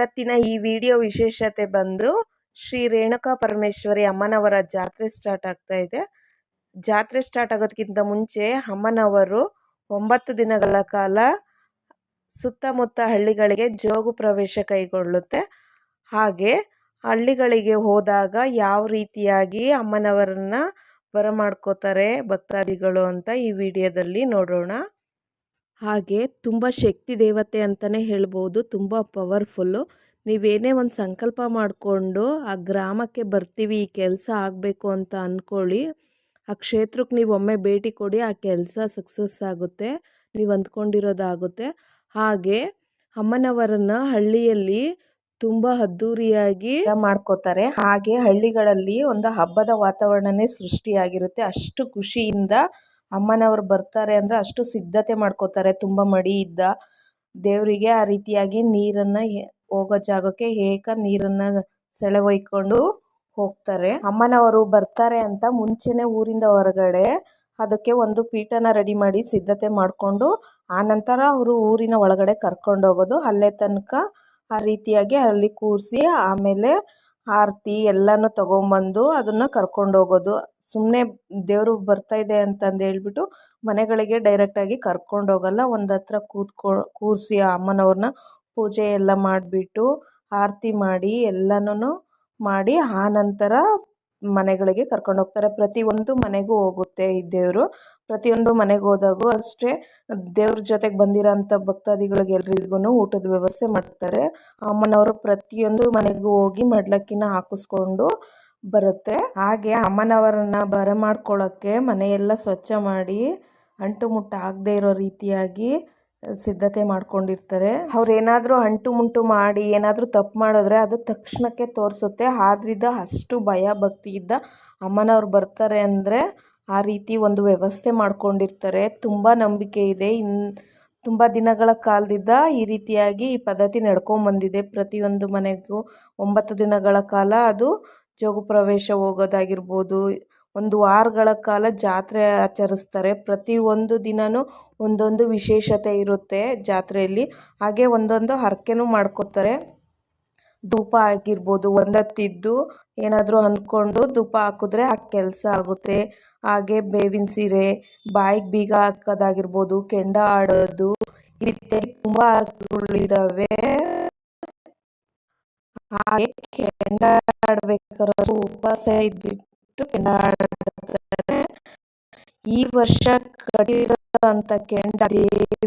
ಇವತ್ತಿನ ಈ ವಿಡಿಯೋ ವಿಶೇಷತೆ ಬಂದು ಶ್ರೀ ರೇಣುಕಾ ಪರಮೇಶ್ವರಿ ಅಮ್ಮನವರ ಜಾತ್ರೆ ಸ್ಟಾರ್ಟ್ ಆಗ್ತಾ ಇದೆ. ಜಾತ್ರೆ ಸ್ಟಾರ್ಟ್ ಆಗೋದಕ್ಕಿಂತ ಮುಂಚೆ ಅಮ್ಮನವರು ಒಂಬತ್ತು ದಿನಗಳ ಕಾಲ ಸುತ್ತಮುತ್ತ ಹಳ್ಳಿಗಳಿಗೆ ಜೋಗು ಪ್ರವೇಶ ಕೈಗೊಳ್ಳುತ್ತೆ. ಹಾಗೆ ಹಳ್ಳಿಗಳಿಗೆ ಹೋದಾಗ ಯಾವ ರೀತಿಯಾಗಿ ಅಮ್ಮನವರನ್ನ ಬರಮಾಡ್ಕೋತಾರೆ ಭಕ್ತಾದಿಗಳು ಅಂತ ಈ ವಿಡಿಯೋದಲ್ಲಿ ನೋಡೋಣ. ಹಾಗೆ ತುಂಬ ಶಕ್ತಿ ದೇವತೆ ಅಂತಲೇ ಹೇಳ್ಬೋದು, ತುಂಬ ಪವರ್ಫುಲ್ಲು ನೀವೇನೇ ಒಂದು ಸಂಕಲ್ಪ ಮಾಡಿಕೊಂಡು ಆ ಗ್ರಾಮಕ್ಕೆ ಬರ್ತೀವಿ, ಈ ಕೆಲಸ ಆಗಬೇಕು ಅಂತ ಅಂದ್ಕೊಳ್ಳಿ ಆ ಕ್ಷೇತ್ರಕ್ಕೆ ನೀವು ಒಮ್ಮೆ ಭೇಟಿ ಕೊಡಿ, ಆ ಕೆಲಸ ಸಕ್ಸಸ್ ಆಗುತ್ತೆ, ನೀವು ಅಂದ್ಕೊಂಡಿರೋದಾಗುತ್ತೆ. ಹಾಗೆ ಅಮ್ಮನವರನ್ನು ಹಳ್ಳಿಯಲ್ಲಿ ತುಂಬ ಅದ್ಧೂರಿಯಾಗಿ ಮಾಡ್ಕೋತಾರೆ. ಹಾಗೆ ಹಳ್ಳಿಗಳಲ್ಲಿ ಒಂದು ಹಬ್ಬದ ವಾತಾವರಣನೇ ಸೃಷ್ಟಿಯಾಗಿರುತ್ತೆ. ಅಷ್ಟು ಖುಷಿಯಿಂದ ಅಮ್ಮನವರು ಬರ್ತಾರೆ ಅಂದರೆ ಅಷ್ಟು ಸಿದ್ಧತೆ ಮಾಡ್ಕೋತಾರೆ. ತುಂಬ ಮಡಿ ಇದ್ದ ದೇವರಿಗೆ ಆ ರೀತಿಯಾಗಿ ನೀರನ್ನು ಹೋಗೋ ಜಾಗಕ್ಕೆ ಏಕ ನೀರನ್ನು ಸೆಳೆವೊಯ್ಕೊಂಡು ಹೋಗ್ತಾರೆ. ಅಮ್ಮನವರು ಬರ್ತಾರೆ ಅಂತ ಮುಂಚೆನೇ ಊರಿಂದ ಹೊರಗಡೆ ಅದಕ್ಕೆ ಒಂದು ಪೀಠನ ರೆಡಿ ಮಾಡಿ ಸಿದ್ಧತೆ ಮಾಡಿಕೊಂಡು ಆನಂತರ ಅವರು ಊರಿನ ಒಳಗಡೆ ಕರ್ಕೊಂಡು ಹೋಗೋದು. ಅಲ್ಲೇ ತನಕ ಆ ರೀತಿಯಾಗಿ ಅಲ್ಲಿ ಕೂರಿಸಿ ಆಮೇಲೆ ಆರತಿ ಎಲ್ಲನೂ ತೊಗೊಂಬಂದು ಅದನ್ನು ಕರ್ಕೊಂಡು ಹೋಗೋದು. ಸುಮ್ಮನೆ ದೇವರು ಬರ್ತಾ ಇದೆ ಅಂತಂದು ಹೇಳ್ಬಿಟ್ಟು ಮನೆಗಳಿಗೆ ಡೈರೆಕ್ಟಾಗಿ ಕರ್ಕೊಂಡು ಹೋಗಲ್ಲ. ಒಂದು ಹತ್ರ ಕೂತ್ಕೊ, ಕೂರಿಸಿ ಆ ಅಮ್ಮನವ್ರನ್ನ ಪೂಜೆ ಎಲ್ಲ ಮಾಡಿಬಿಟ್ಟು ಆರತಿ ಮಾಡಿ ಎಲ್ಲನೂ ಮಾಡಿ ಆ ನಂತರ ಮನೆಗಳಿಗೆ ಕರ್ಕೊಂಡು ಹೋಗ್ತಾರೆ. ಪ್ರತಿಯೊಂದು ಮನೆಗೂ ಹೋಗುತ್ತೆ ಈ ದೇವರು. ಪ್ರತಿಯೊಂದು ಮನೆಗೆ ಹೋದಾಗೂ ಅಷ್ಟೇ ದೇವ್ರ ಜೊತೆಗೆ ಬಂದಿರೋಂಥ ಭಕ್ತಾದಿಗಳಿಗೆ ಎಲ್ರಿಗೂ ಊಟದ ವ್ಯವಸ್ಥೆ ಮಾಡ್ತಾರೆ. ಅಮ್ಮನವರು ಪ್ರತಿಯೊಂದು ಮನೆಗೂ ಹೋಗಿ ಮಡ್ಲಕ್ಕಿನ ಹಾಕಿಸ್ಕೊಂಡು ಬರುತ್ತೆ. ಹಾಗೆ ಅಮ್ಮನವರನ್ನ ಬರಮಾಡ್ಕೊಳ್ಳೋಕ್ಕೆ ಮನೆಯೆಲ್ಲ ಸ್ವಚ್ಛ ಮಾಡಿ ಅಂಟು ಮುಟ್ಟು ಆಗದೆ ಇರೋ ರೀತಿಯಾಗಿ ಸಿದ್ಧತೆ ಮಾಡ್ಕೊಂಡಿರ್ತಾರೆ. ಅವ್ರು ಏನಾದರೂ ಅಂಟು ಮುಂಟು ಮಾಡಿ ಏನಾದರೂ ತಪ್ಪು ಮಾಡಿದ್ರೆ ಅದು ತಕ್ಷಣಕ್ಕೆ ತೋರಿಸುತ್ತೆ. ಆದ್ರಿಂದ ಅಷ್ಟು ಭಯ ಭಕ್ತಿಯಿಂದ ಅಮ್ಮನವ್ರು ಬರ್ತಾರೆ ಅಂದರೆ ಆ ರೀತಿ ಒಂದು ವ್ಯವಸ್ಥೆ ಮಾಡ್ಕೊಂಡಿರ್ತಾರೆ. ತುಂಬ ನಂಬಿಕೆ ಇದೆ. ಇನ್ ತುಂಬ ದಿನಗಳ ಕಾಲದಿಂದ ಈ ರೀತಿಯಾಗಿ ಈ ಪದ್ಧತಿ ನಡ್ಕೊಂಬಂದಿದೆ ಪ್ರತಿಯೊಂದು ಮನೆಗೂ ಒಂಬತ್ತು ದಿನಗಳ ಕಾಲ ಅದು ಜೋಗು ಪ್ರವೇಶ ಹೋಗೋದಾಗಿರ್ಬೋದು. ಒಂದು ವಾರಗಳ ಕಾಲ ಜಾತ್ರೆ ಆಚರಿಸ್ತಾರೆ. ಪ್ರತಿಯೊಂದು ದಿನವೂ ಒಂದೊಂದು ವಿಶೇಷತೆ ಇರುತ್ತೆ ಜಾತ್ರೆಯಲ್ಲಿ. ಹಾಗೆ ಒಂದೊಂದು ಹರಕೆನೂ ಮಾಡ್ಕೋತಾರೆ. ಧೂಪ ಆಗಿರ್ಬೋದು, ಒಂದೊತ್ತಿದ್ದು ಏನಾದರೂ ಅಂದ್ಕೊಂಡು ಧೂಪ ಹಾಕಿದ್ರೆ ಆ ಕೆಲಸ ಆಗುತ್ತೆ. ಹಾಗೆ ಬೇವಿನ ಸೀರೆ, ಬಾಯಿಗೆ ಬೀಗ ಹಾಕೋದಾಗಿರ್ಬೋದು, ಕೆಂಡ ಆಡೋದು, ಈ ರೀತಿಯಾಗಿ ತುಂಬ ಹರಕೆಗಳಿದ್ದಾವೆ. ಹಾಗೆ ಕೆಂಡ ಆಡ್ಬೇಕಾದ್ರೆ ಉಪವಾಸ ಇದ್ಬಿಟ್ಟು ಕೆಂಡ ಆಡ್ತಾರೆ. ಈ ವರ್ಷ ಕಟ್ಟಿರೋಂಥ ಕೆಂಡ ದೇವಿ